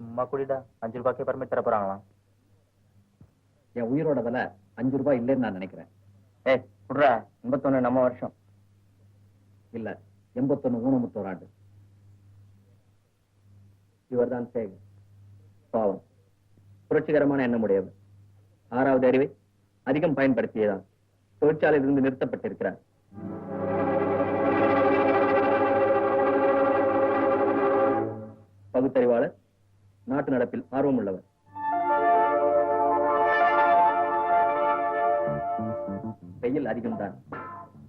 சும்மா குடிடா. அஞ்சு ரூபாய்க்கே பர்மிட் தர போறாங்களாம் என் உயிரோட விலை அஞ்சு ரூபாய் இல்லைன்னு நான் நினைக்கிறேன். ஏய் குடுறா. எண்பத்தொன்னு நம்ம வருஷம். இல்ல எண்பத்தொன்னு ஊனமுத்தோர் ஆண்டு. இவர்தான் சேகர். பாவம். புரட்சிகரமான எண்ணமுடையவர் ஆறாவது அறிவை அதிகம் பயன்படுத்தியதால் தொழிற்சாலையிலிருந்து நிறுத்தப்பட்டிருக்கிறார். பகுத்தறிவாளர் நாட்டு நடப்பில் ஆர்வம் உள்ளவர். வெயில் அதிகம்தான்.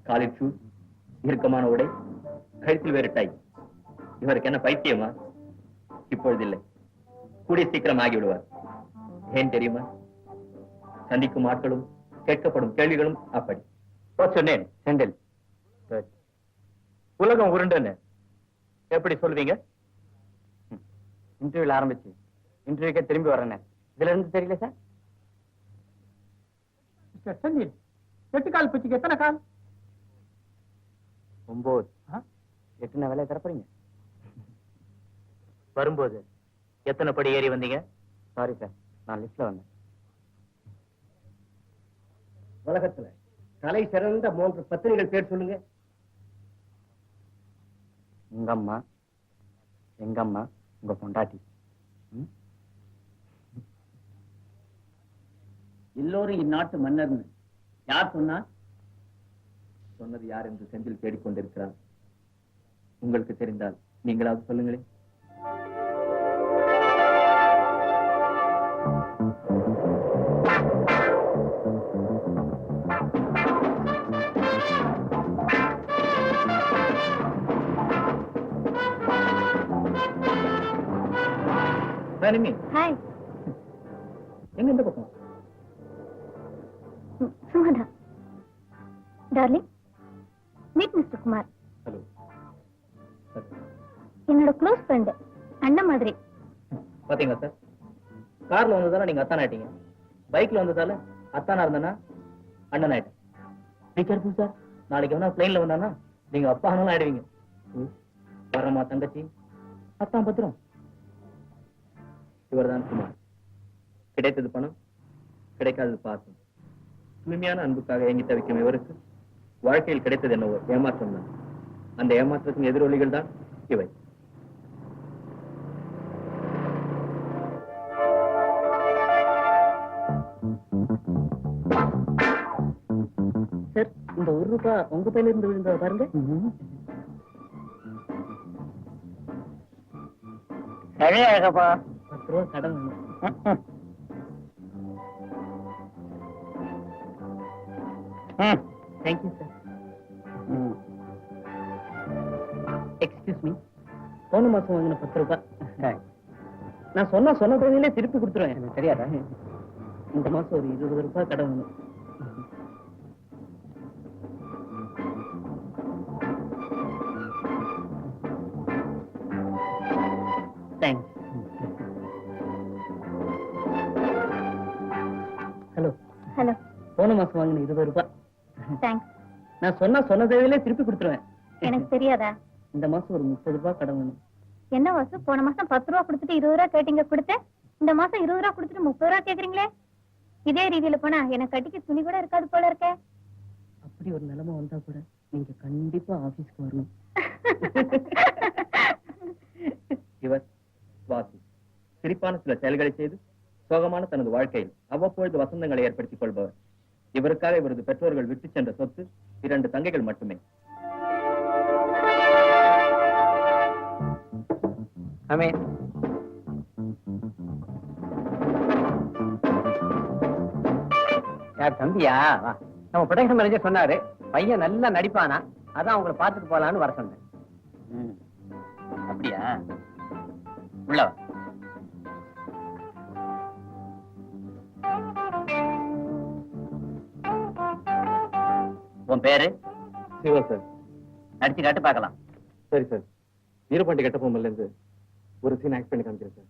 காலில் ஷூ இறுக்கமான உடை கழுத்தில் வேறு டை. இவருக்கு என்ன பைத்தியமா? இப்பொழுது இல்லை கூடிய சீக்கிரம் ஆகிவிடுவார். ஏன் தெரியுமா? சந்திக்கும் ஆட்களும் கேட்கப்படும் கேள்விகளும் அப்படி. சொன்னேன் செந்தில். உலகம் உருண்டுன்னு. எப்படி சொல்வீங்க? இன்டர்வியூல ஆரம்பிச்சு. இன்டர்வியூக்கே திரும்பி வரேன்னு இதுல இருந்து தெரியல சார் மிஸ்டர் செந்தில் எட்டு கால் பூச்சிக்கு எத்தனை கால்? ஒன்பது எட்டுன வேலையை தரப்போறீங்க. வரும்போது எத்தனை படி ஏறி வந்தீங்க? சாரி சார் நான் லிஃப்ட்ல வந்தேன். உலகத்துல தலை சிறந்த மூன்று பத்திரிகள் பேர் சொல்லுங்க. உங்க அம்மா எங்க அம்மா உங்க பொண்டாட்டி. எல்லோரும் இந்நாட்டு மன்னர்னு. யார் சொன்னா? சொன்னது யார் என்று செந்தில் தேடிக்கொண்டிருக்கிறார் உங்களுக்கு தெரிந்தால் நீங்களாவது சொல்லுங்களேன். ராணிமி, ஹாய் எங்க இந்த பக்கம் Sumatha. Darling meet mister Kumar hello என்னோட க்ளோஸ் ஃப்ரெண்டு அண்ணன் மாதிரி. பாத்தீங்களா சார் கார்ல வந்ததால நீங்க அத்தான ஆயிட்டீங்க. பைக்ல வந்ததால அத்தானா இருந்தனா அண்ணன் ஆயிட்டேன். பி கேர்ஃபுல் சார் நாளைக்கு வேணா பிளைன்ல வந்தானா நீங்க அப்பா ஆனாலும் ஆயிடுவீங்க. வரமா தங்கச்சி? அத்தான் பத்திரம். இவர்தான் குமார். கிடைத்தது பணம் கிடைக்காதது பாசம். தூய்மையான அன்புக்காக ஏங்கி தவிக்கும் இவருக்கு வாழ்க்கையில் கிடைத்தது என்னவோ ஏமாற்றம் தான். அந்த ஏமாற்றத்தின் எதிரொலிகள் தான் இவை. சார் இந்த ஒரு ரூபாய் உங்க பையில இருந்து விழுந்தத பாருங்க. சரி அழகப்பா பத்து ரூபா கடன். தேங்க்யூ சார் எக்ஸ்கியூஸ் மீ போன மாசம் வாங்கின பத்து ரூபாய் நான் சொன்னா சொன்ன தேவையிலே திருப்பி கொடுத்துருவேன். எனக்கு தெரியாதா? இந்த மாசம் ஒரு இருபது ரூபாய் கடன் வேணும் போன மாசம் வாங்கின இருபது ரூபாய். தேங்க்ஸ் நான் சொன்னா சொன்ன தேவையிலே திருப்பி கொடுத்துருவேன். எனக்கு தெரியாதா? இந்த மாசம் ஒரு முப்பது ரூபாய் கடன் வேணும். என்ன வாசு? போன மாசம் பத்து ரூபா கொடுத்துட்டு இருபது ரூபா கேட்டீங்க கொடுத்தேன். இந்த மாசம் இருபது ரூபா கொடுத்துட்டு முப்பது ரூபா கேக்குறீங்களே? இதே ரீதியில போனா எனக்கு கட்டிக்க துணி கூட இருக்காது போல இருக்கே. அப்படி ஒரு நிலைமை வந்தா கூட நீங்க கண்டிப்பா ஆபீஸ்க்கு வரணும். இவர் சிரிப்பான சில செயல்களை செய்து சோகமான தனது வாழ்க்கையில் அவ்வப்பொழுது வசந்தங்களை ஏற்படுத்திக் கொள்பவர். இவருக்காக இவரது பெற்றோர்கள் விட்டு சென்ற சொத்து இரண்டு தங்கைகள் மட்டுமே. அமே யார் தம்பியா. நம்ம ப்ரொடக்ஷன் மேனேஜர் சொன்னாரு பையன் நல்லா நடிப்பானா? அதான் உங்களை பார்த்துட்டு போலான்னு வர சொன்னேன். அப்படியா? உள்ள உன் பேரு? சிவா சார். நடிச்சு காட்டு பார்க்கலாம். சரி சார். வீரபாண்டி கட்டபொம்மன்ல இருந்து ஒரு சீன் ஆக்ட் பண்ணி காமிக்கிறேன் சார்.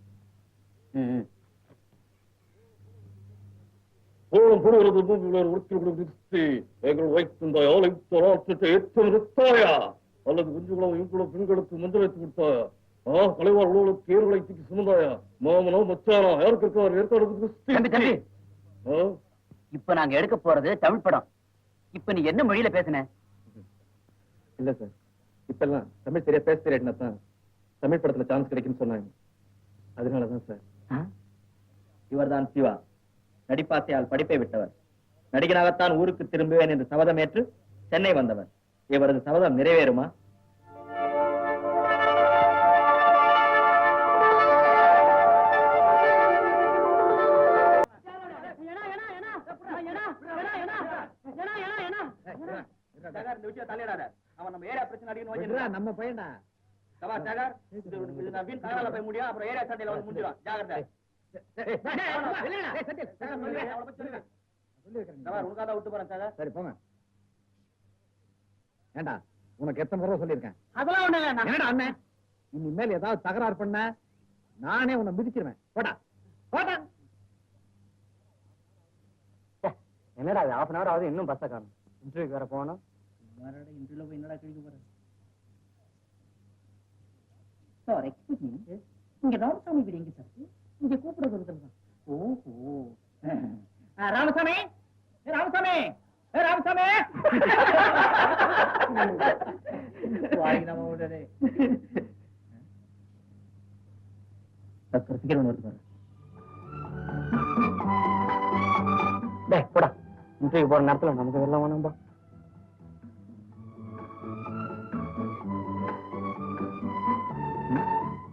அல்லது குஞ்சுகளோ இங்குளோ பெண்களுக்கு மஞ்சள் வைத்து கொடுத்தாயா ஆ கலைவார் உழவுக்கு ஏர்களை தூக்கி சுமந்தாயா? மாமனோ மச்சானா யாருக்கு இருக்கார்? ஏற்காடு இப்ப நாங்க எடுக்க போறது தமிழ் படம். இப்ப நீ என்ன மொழியில பேசுன? இல்ல சார். இப்பெல்லாம் தமிழ் சரியா பேச தெரியாட்டினா தான் தமிழ் படத்துல சான்ஸ் கிடைக்கும்னு சொன்னாங்க. அதனாலதான் சார். இவர்தான் சிவா. நடிப்பாசையால் படிப்பை விட்டவர். நடிகனாகத்தான் ஊருக்கு திரும்புவேன் என்று சபதமேற்று சென்னை வந்தவர். இவரது சபதம் நிறைவேறுமா? நம்ம பையன்டா. சவா டகர் இது இது நான் வீண் தகராறுல போய் முடியும் அப்புறம் ஏரியா சண்டையில வந்து முடிஞ்சிடும். ஜாகிரதை சவா உனக்காக விட்டு போறேன் சரி போங்க. ஏண்டா உனக்கு எத்தனை தடவை சொல்லியிருக்கேன்? அதெல்லாம் ஒண்ணு என்னடா அண்ணன் இனிமேல் ஏதாவது தகராறு பண்ண நானே உன்னை மிதிச்சிருவேன். போடா. போடா. என்னடா அது ஹாஃப் அன் அவர் ஆகுது இன்னும் பஸ்ஸை காணும். இன்டர்வியூக்கு வேற போகணும். இன்டர்வியூல போய் என்னடா கிழிக்க போறேன் சார் எக்ஸ்கியூஸ் மீ. இங்க ராமசாமி வீடு எங்க சார்? இங்க கூப்பிடுறது ஒருத்தர் தான். ஓஹோ. ராமசாமி! ராமசாமி! ராமசாமி! வாங்கி நம்ம போடா. போற நேரத்துல நமக்கு வெள்ளம் வேணும்பா.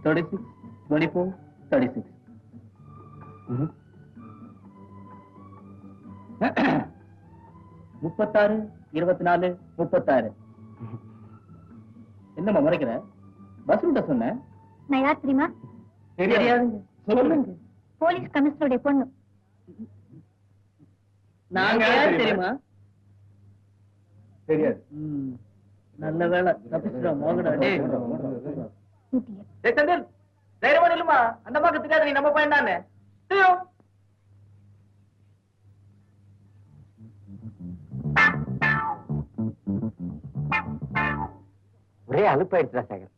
Thirty six twenty four thirty six முப்பத்தாறு. இருபத்தி நாலு முப்பத்தாறு என்னம்மா முறைக்கிற? பஸ் ரூட்ட சொன்னேன் நான் யார் தெரியுமா தெரியாதுங்க சொல்லுங்க. போலீஸ் கமிஷனருடைய பொண்ணு. நாங்க யார் தெரியுமா? தெரியாது. நல்ல வேலை இடியட். டேய் செந்தில் தைரியமா நில்லுமா? அந்த பக்கம் தெரியாது நீ நம்ம பையன் தானே தெரியும். ஒரே அலுப்பாயிடுச்சுடா சேகர்.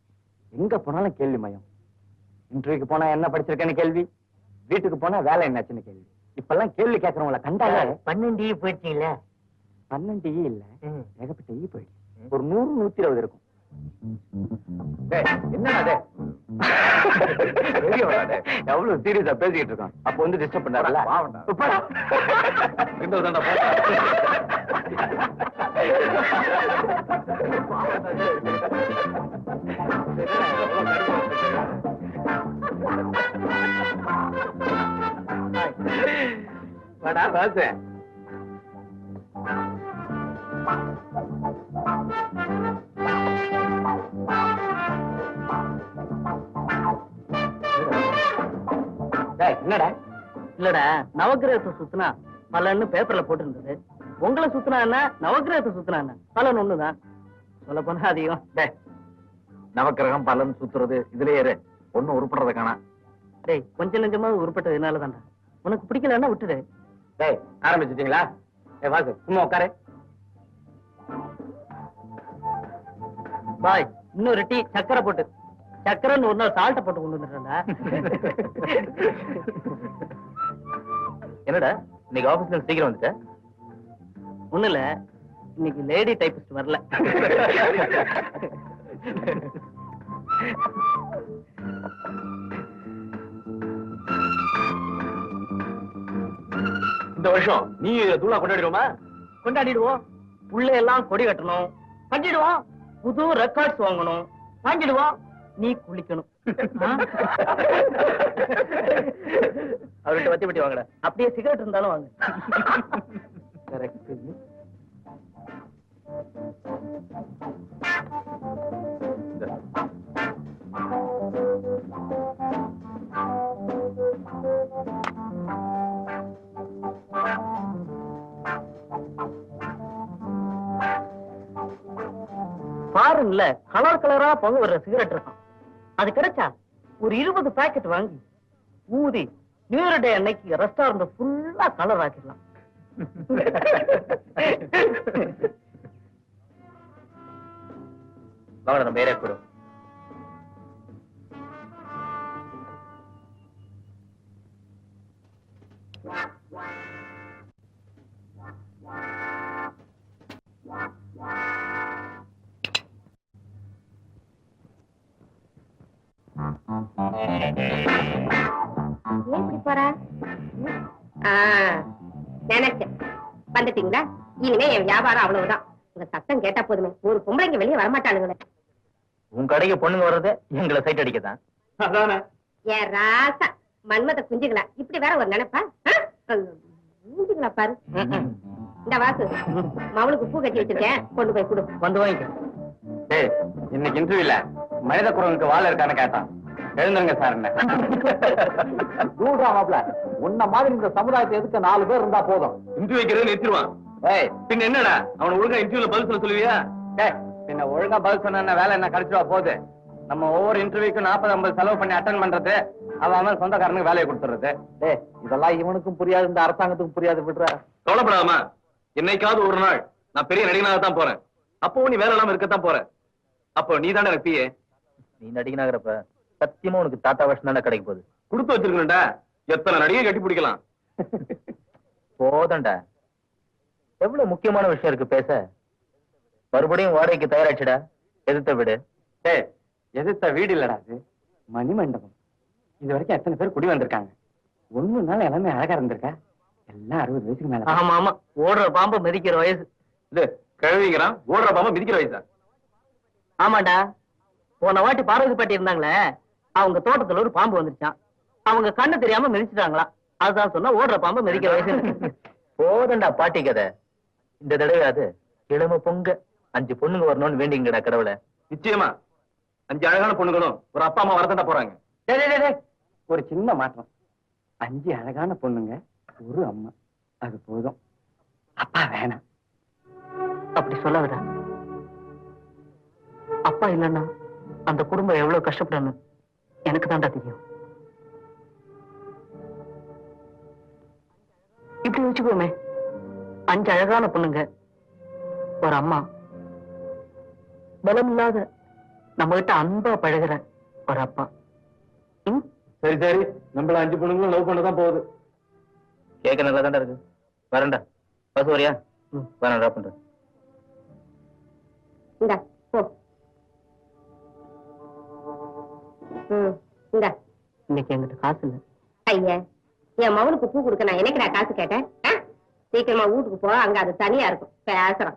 எங்க போனாலும் கேள்வி மயம். இன்டர்வியூக்கு போனா என்ன படிச்சிருக்கேன்னு கேள்வி. வீட்டுக்கு போனா வேலை என்னாச்சுன்னு கேள்வி. இப்பெல்லாம் கேள்வி கேட்கறவங்கள கண்டாலே பன்னெண்டு போயிடுச்சீங்கள. பன்னெண்டு ஈ இல்ல. ஏகப்பட்ட ஈ போயிடுச்சு. ஒரு நூறு நூத்தி இருபது இருக்கும். என்னடா. எவ்வளவு சீரியஸா பேசிக்கிட்டு இருக்கான். அப்ப வந்து டிஸ்டர்ப் போடா. வாடா பாசு என்னடா? இல்லடா நவக்கிரகத்தை சுத்தினா பலன்னு பேப்பர்ல போட்டிருந்தது. உங்களை சுத்தினா என்ன நவக்கிரகத்தை சுத்தினா என்ன பலன் ஒண்ணுதான் சொல்ல போனா அதிகம் நவக்கிரகம் பலன் சுத்துறது இதுலயே இரு. ஒண்ணும் உருப்படுறத காணா. டேய் கொஞ்சம் நெஞ்சமா உருப்பட்டது என்னாலதான்டா. உனக்கு பிடிக்கலன்னா விட்டுடு. டேய் ஆரம்பிச்சிட்டீங்களா? ஏய் வாசு சும்மா உட்காரு. பாய் இன்னொரு டீ சக்கரை போட்டு. சக்கரைன்னு ஒரு நாள் சால்ட்டை போட்டு கொண்டு வந்துடுறேன்டா என்னடா இன்னைக்கு ஆபீஸ்ல சீக்கிரம் வந்துட்ட? ஒண்ணு இல்ல. இன்னைக்கு லேடி டைபிஸ்ட் வரல. இந்த வருஷம் நீ தூளா கொண்டாடிடுவோமா? கொண்டாடிடுவோம். உள்ள எல்லாம் கொடி கட்டணும். கட்டிடுவோம். புது ரெக்கார்ட்ஸ் வாங்கணும். வாங்கிடுவோம். நீ குளிக்கணும்? அவர்கிட்ட வத்தி பட்டி வாங்கடா. அப்படியே சிகரெட் இருந்தாலும் வாங்க. பாருங்கள கலர் கலரா பொங்க வர்ற சிகரெட் இருக்கும். அது கிடைச்சா ஒரு இருபது பாக்கெட் வாங்கி ஊதி நியூ இயர் டே அன்னைக்கு ரெஸ்டாரண்ட் ஃபுல்லா கலர் ஆக்கிடலாம். வாங்க நம்ம ஏரியா போறோம். ஏன் இப்படி போற? ஆ, நினைச்சேன். வந்துட்டீங்களா? இனிமே என் வியாபாரம் அவ்வளவுதான். உங்க சத்தம் கேட்டா போதுமே. ஒரு பொம்பளைங்க வெளியே வரமாட்டாளுங்களே. உங்க கடைக்கு பொண்ணுங்க வர்றது எங்களை சைட் அடிக்கதான் அதானே. ஏன் ராசா மன்மத குஞ்சுங்களா இப்படி வேற ஒரு நினைப்பா? ஆ? மூஞ்சுங்களா பாரு. இந்த வாசு மவளுக்கு பூ கட்டி வச்சிருக்கேன். கொண்டு போய் கொடு. வந்து வாங்கிக்க. டேய் இன்னைக்கு இன்டர்வியூல மனித குரலுக்கு வாழ இருக்கான்னு கேட்டான். எழுந்துருங்க சார். என்ன கூடுறா மாப்ள உன்ன மாதிரி இந்த சமுதாயத்தை எதுக்க நாலு பேர் இருந்தா போதும்? இன்டர்வியூ வைக்கிறத நிறுத்திடுவான். ஏய். பின்ன என்னடா? அவன ஒழுங்கா இன்டர்வியூல பதில் சொல்ல சொல்லுவியா? டேய் பின்ன ஒழுங்கா பதில் சொன்ன வேலை என்ன? கிடைச்சிருவா போகுது. நம்ம ஒவ்வொரு இன்டர்வியூக்கும் நாற்பது ஐம்பது செலவு பண்ணி அட்டன் பண்றது அவன் அவன் சொந்தக்காரனுக்கு வேலையை கொடுத்துறது. டேய் இதெல்லாம் இவனுக்கும் புரியாது இந்த அரசாங்கத்துக்கும் புரியாது விடுற. கவலைப்படாமா என்னைக்காவது ஒரு நாள் நான் பெரிய நடிகனாக தான் போறேன். அப்போ நீ வேலை இல்லாம இருக்கத்தான் போற. அப்போ நீ தானே எனக்கு நீ நடிகனாகிறப்ப சத்தியமா உனக்கு தாத்தா வருஷம் தானே கிடைக்க போகுது? கொடுத்து வச்சிருக்கணும்டா. எத்தனை நடிகை கட்டி பிடிக்கலாம்? போதண்டா எவ்வளவு முக்கியமான விஷயம் இருக்கு பேச? மறுபடியும் வாடகைக்கு தயாராச்சுடா. எதிர்த்த விடு. டேய் எதிர்த்த வீடு இல்லடா அது. மணி மண்டபம் இது வரைக்கும் எத்தனை பேர் குடி வந்திருக்காங்க? ஒண்ணு நாள் எல்லாமே அழகா இருந்திருக்கா? எல்லாம் அறுபது வயசுக்கு மேல. ஆமா ஆமா. ஓடுற பாம்பு மிதிக்கிற வயசு. இது கிழவிங்கிறான் ஓடுற பாம்பா மிதிக்கிற வயசா? ஆமாண்டா போன வாட்டி பார்வதி பாட்டி இருந்தாங்களே அவங்க தோட்டத்துல ஒரு பாம்பு வந்துருச்சான் அவங்க கண்ணு தெரியாம மிதிச்சிட்டாங்களா? அதுதான் சொன்னா ஓடுற பாம்பு மிதிக்கிற வயசு போதண்டா பாட்டி கதை. இந்த தடவை அது இளம பொங்க. அஞ்சு பொண்ணுங்க வரணும்னு வேண்டிங்கடா கடவுளை. நிச்சயமா. அஞ்சு அழகான பொண்ணுங்களும் ஒரு அப்பா அம்மா வரதாண்டா போறாங்க. டேய், டேய், டேய், டேய். ஒரு சின்ன மாற்றம். அஞ்சு அழகான பொண்ணுங்க ஒரு அம்மா. அது போதும். அப்பா வேணாம். அப்படி சொல்லாதடா. அப்பா இல்லன்னா அந்த குடும்பம் எவ்வளவு கஷ்டப்படணும்? எனக்கு தான்டா தெரியும். இப்படி வச்சுக்கோமே அஞ்சு அழகான பொண்ணுங்க. ஒரு அம்மா. பலம் இல்லாத நம்ம கிட்ட அன்பா பழகுற ஒரு அப்பா. ம்? சரி சரி. நம்மள அஞ்சு பொண்ணுங்களும் லவ் பண்ணதான் போகுது. கேட்க நல்லா தாண்டா இருக்கு. வரேன்டா. பஸ் வரியா? ம். வரேன் இந்த இந்த. இன்னைக்கு எங்கிட்ட காசு இல்ல. ஐயா என் மவனுக்கு பூ கொடுக்க நான் எனக்கு நான் காசு கேட்டேன்? சீக்கிரமா வீட்டுக்கு போ அங்க அது தனியா இருக்கும். பேசுறோம்